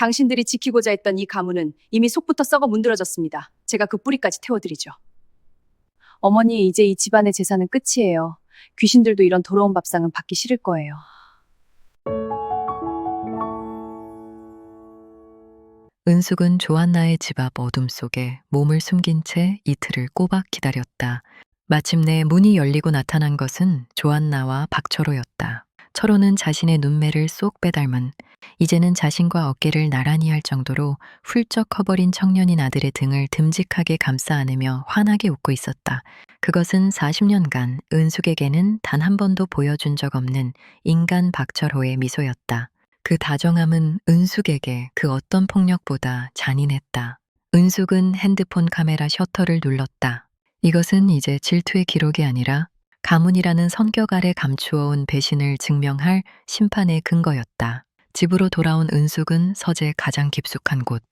당신들이 지키고자 했던 이 가문은 이미 속부터 썩어 문드러졌습니다. 제가 그 뿌리까지 태워드리죠. 어머니, 이제 이 집안의 재산은 끝이에요. 귀신들도 이런 더러운 밥상은 받기 싫을 거예요. 은숙은 조안나의 집 앞 어둠 속에 몸을 숨긴 채 이틀을 꼬박 기다렸다. 마침내 문이 열리고 나타난 것은 조안나와 박철호였다. 철호는 자신의 눈매를 쏙 빼닮은 이제는 자신과 어깨를 나란히 할 정도로 훌쩍 커버린 청년인 아들의 등을 듬직하게 감싸 안으며 환하게 웃고 있었다. 그것은 40년간 은숙에게는 단 한 번도 보여준 적 없는 인간 박철호의 미소였다. 그 다정함은 은숙에게 그 어떤 폭력보다 잔인했다. 은숙은 핸드폰 카메라 셔터를 눌렀다. 이것은 이제 질투의 기록이 아니라 가문이라는 성격 아래 감추어온 배신을 증명할 심판의 근거였다. 집으로 돌아온 은숙은 서재 가장 깊숙한 곳,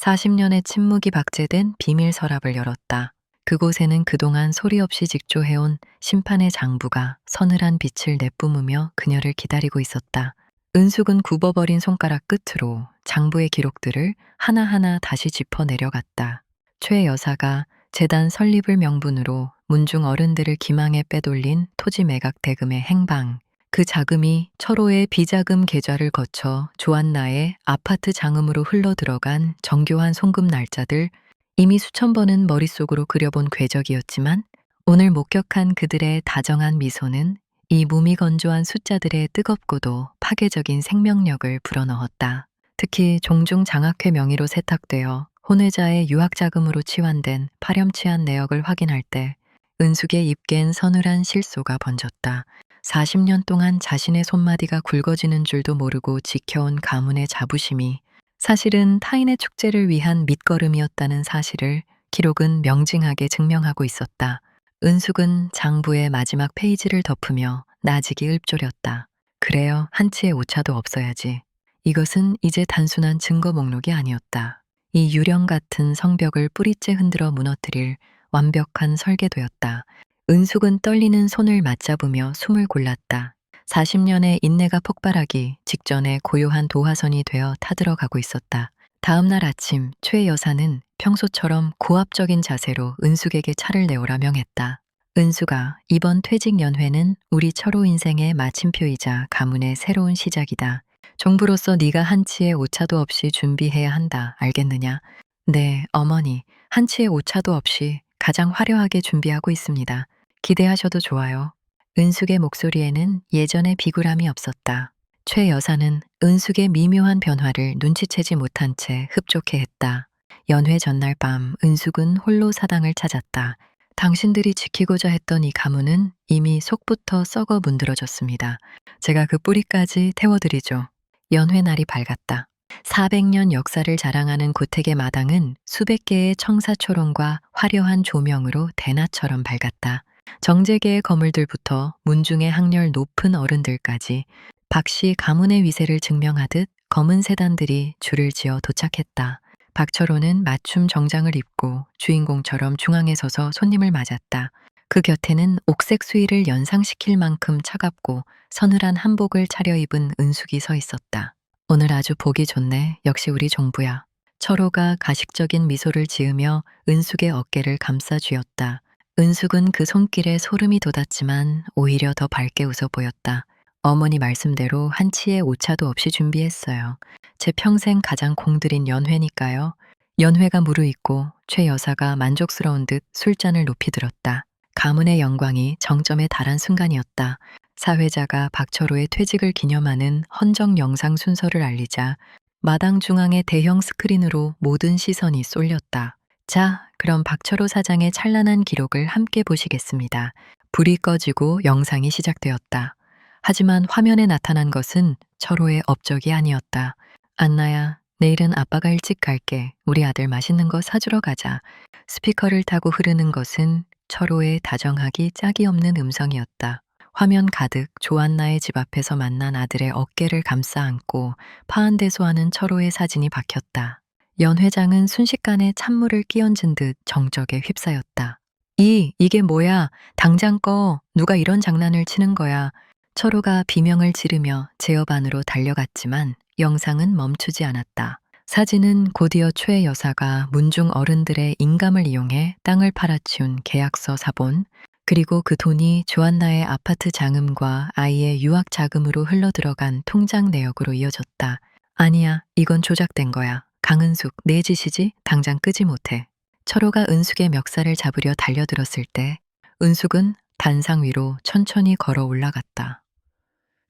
40년의 침묵이 박제된 비밀 서랍을 열었다. 그곳에는 그동안 소리 없이 직조해온 심판의 장부가 서늘한 빛을 내뿜으며 그녀를 기다리고 있었다. 은숙은 굽어버린 손가락 끝으로 장부의 기록들을 하나하나 다시 짚어 내려갔다. 최 여사가 재단 설립을 명분으로 문중 어른들을 기망에 빼돌린 토지 매각 대금의 행방, 그 자금이 철호의 비자금 계좌를 거쳐 조안나의 아파트 장음으로 흘러 들어간 정교한 송금 날짜들 이미 수천 번은 머릿속으로 그려본 궤적이었지만 오늘 목격한 그들의 다정한 미소는 이 무미건조한 숫자들의 뜨겁고도 파괴적인 생명력을 불어넣었다. 특히 종종 장학회 명의로 세탁되어 혼외자의 유학자금으로 치환된 파렴치한 내역을 확인할 때 은숙의 입겐 서늘한 실소가 번졌다. 40년 동안 자신의 손마디가 굵어지는 줄도 모르고 지켜온 가문의 자부심이 사실은 타인의 축제를 위한 밑거름이었다는 사실을 기록은 명징하게 증명하고 있었다. 은숙은 장부의 마지막 페이지를 덮으며 나직이 읊조렸다. 그래요, 한치의 오차도 없어야지. 이것은 이제 단순한 증거 목록이 아니었다. 이 유령 같은 성벽을 뿌리째 흔들어 무너뜨릴 완벽한 설계도였다. 은숙은 떨리는 손을 맞잡으며 숨을 골랐다. 40년의 인내가 폭발하기 직전에 고요한 도화선이 되어 타들어가고 있었다. 다음 날 아침 최 여사는 평소처럼 고압적인 자세로 은숙에게 차를 내오라 명했다. 은숙아, 이번 퇴직 연회는 우리 철호 인생의 마침표이자 가문의 새로운 시작이다. 종부로서 네가 한치의 오차도 없이 준비해야 한다. 알겠느냐? 네, 어머니. 한치의 오차도 없이 가장 화려하게 준비하고 있습니다. 기대하셔도 좋아요. 은숙의 목소리에는 예전의 비굴함이 없었다. 최 여사는 은숙의 미묘한 변화를 눈치채지 못한 채 흡족해 했다. 연회 전날 밤 은숙은 홀로 사당을 찾았다. 당신들이 지키고자 했던 이 가문은 이미 속부터 썩어 문드러졌습니다. 제가 그 뿌리까지 태워드리죠. 연회 날이 밝았다. 400년 역사를 자랑하는 고택의 마당은 수백 개의 청사초롱과 화려한 조명으로 대낮처럼 밝았다. 정재계의 거물들부터 문중의 학렬 높은 어른들까지 박씨 가문의 위세를 증명하듯 검은 세단들이 줄을 지어 도착했다. 박철호는 맞춤 정장을 입고 주인공처럼 중앙에 서서 손님을 맞았다. 그 곁에는 옥색 수의를 연상시킬 만큼 차갑고 서늘한 한복을 차려입은 은숙이 서 있었다. 오늘 아주 보기 좋네. 역시 우리 종부야. 철호가 가식적인 미소를 지으며 은숙의 어깨를 감싸 쥐었다. 은숙은 그 손길에 소름이 돋았지만 오히려 더 밝게 웃어 보였다. 어머니 말씀대로 한치의 오차도 없이 준비했어요. 제 평생 가장 공들인 연회니까요. 연회가 무르익고 최 여사가 만족스러운 듯 술잔을 높이 들었다. 가문의 영광이 정점에 달한 순간이었다. 사회자가 박철호의 퇴직을 기념하는 헌정 영상 순서를 알리자 마당 중앙의 대형 스크린으로 모든 시선이 쏠렸다. 자, 그럼 박철호 사장의 찬란한 기록을 함께 보시겠습니다. 불이 꺼지고 영상이 시작되었다. 하지만 화면에 나타난 것은 철호의 업적이 아니었다. 안나야, 내일은 아빠가 일찍 갈게. 우리 아들 맛있는 거 사주러 가자. 스피커를 타고 흐르는 것은 철호의 다정하기 짝이 없는 음성이었다. 화면 가득 조안나의 집 앞에서 만난 아들의 어깨를 감싸 안고 파한대소하는 철호의 사진이 박혔다. 연 회장은 순식간에 찬물을 끼얹은 듯 정적에 휩싸였다. 이, 이게 뭐야? 당장 꺼. 누가 이런 장난을 치는 거야. 철호가 비명을 지르며 제어반으로 달려갔지만 영상은 멈추지 않았다. 사진은 곧이어 최 여사가 문중 어른들의 인감을 이용해 땅을 팔아치운 계약서 사본, 그리고 그 돈이 조안나의 아파트 장음과 아이의 유학 자금으로 흘러들어간 통장 내역으로 이어졌다. 아니야, 이건 조작된 거야. 강은숙, 내 짓이지? 당장 끄지 못해. 철호가 은숙의 멱살을 잡으려 달려들었을 때, 은숙은 단상 위로 천천히 걸어 올라갔다.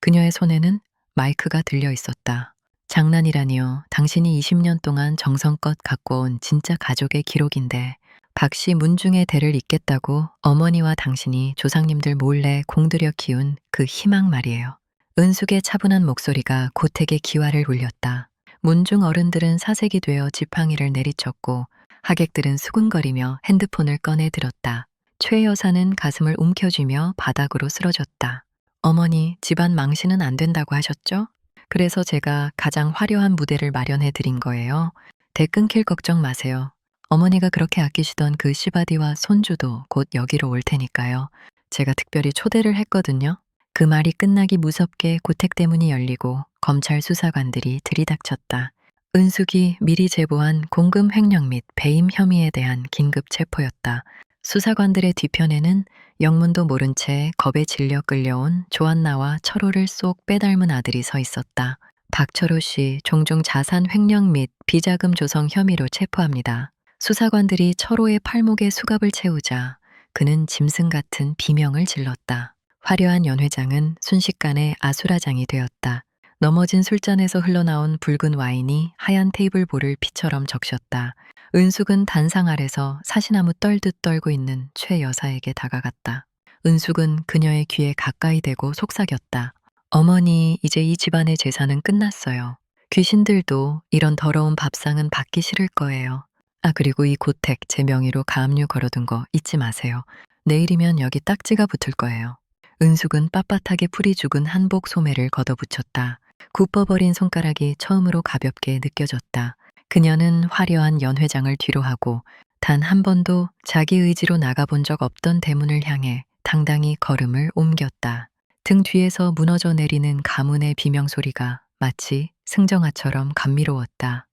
그녀의 손에는 마이크가 들려 있었다. 장난이라니요. 당신이 20년 동안 정성껏 갖고 온 진짜 가족의 기록인데, 박씨 문중의 대를 잇겠다고 어머니와 당신이 조상님들 몰래 공들여 키운 그 희망 말이에요. 은숙의 차분한 목소리가 고택의 기와를 울렸다. 문중 어른들은 사색이 되어 지팡이를 내리쳤고 하객들은 수근거리며 핸드폰을 꺼내 들었다. 최 여사는 가슴을 움켜쥐며 바닥으로 쓰러졌다. 어머니, 집안 망신은 안 된다고 하셨죠? 그래서 제가 가장 화려한 무대를 마련해 드린 거예요. 대 끊길 걱정 마세요. 어머니가 그렇게 아끼시던 그 시바디와 손주도 곧 여기로 올 테니까요. 제가 특별히 초대를 했거든요. 그 말이 끝나기 무섭게 고택 대문이 열리고 검찰 수사관들이 들이닥쳤다. 은숙이 미리 제보한 공금 횡령 및 배임 혐의에 대한 긴급 체포였다. 수사관들의 뒤편에는 영문도 모른 채 겁에 질려 끌려온 조안나와 철호를 쏙 빼닮은 아들이 서 있었다. 박철호 씨 종종 자산 횡령 및 비자금 조성 혐의로 체포합니다. 수사관들이 철호의 팔목에 수갑을 채우자 그는 짐승 같은 비명을 질렀다. 화려한 연회장은 순식간에 아수라장이 되었다. 넘어진 술잔에서 흘러나온 붉은 와인이 하얀 테이블 볼을 피처럼 적셨다. 은숙은 단상 아래서 사시나무 떨듯 떨고 있는 최 여사에게 다가갔다. 은숙은 그녀의 귀에 가까이 대고 속삭였다. 어머니, 이제 이 집안의 재산은 끝났어요. 귀신들도 이런 더러운 밥상은 받기 싫을 거예요. 아, 그리고 이 고택 제 명의로 가압류 걸어둔 거 잊지 마세요. 내일이면 여기 딱지가 붙을 거예요. 은숙은 빳빳하게 풀이 죽은 한복 소매를 걷어붙였다. 굽어버린 손가락이 처음으로 가볍게 느껴졌다. 그녀는 화려한 연회장을 뒤로 하고 단 한 번도 자기 의지로 나가본 적 없던 대문을 향해 당당히 걸음을 옮겼다. 등 뒤에서 무너져 내리는 가문의 비명소리가 마치 승정아처럼 감미로웠다.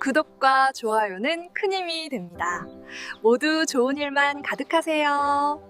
구독과 좋아요는 큰 힘이 됩니다. 모두 좋은 일만 가득하세요.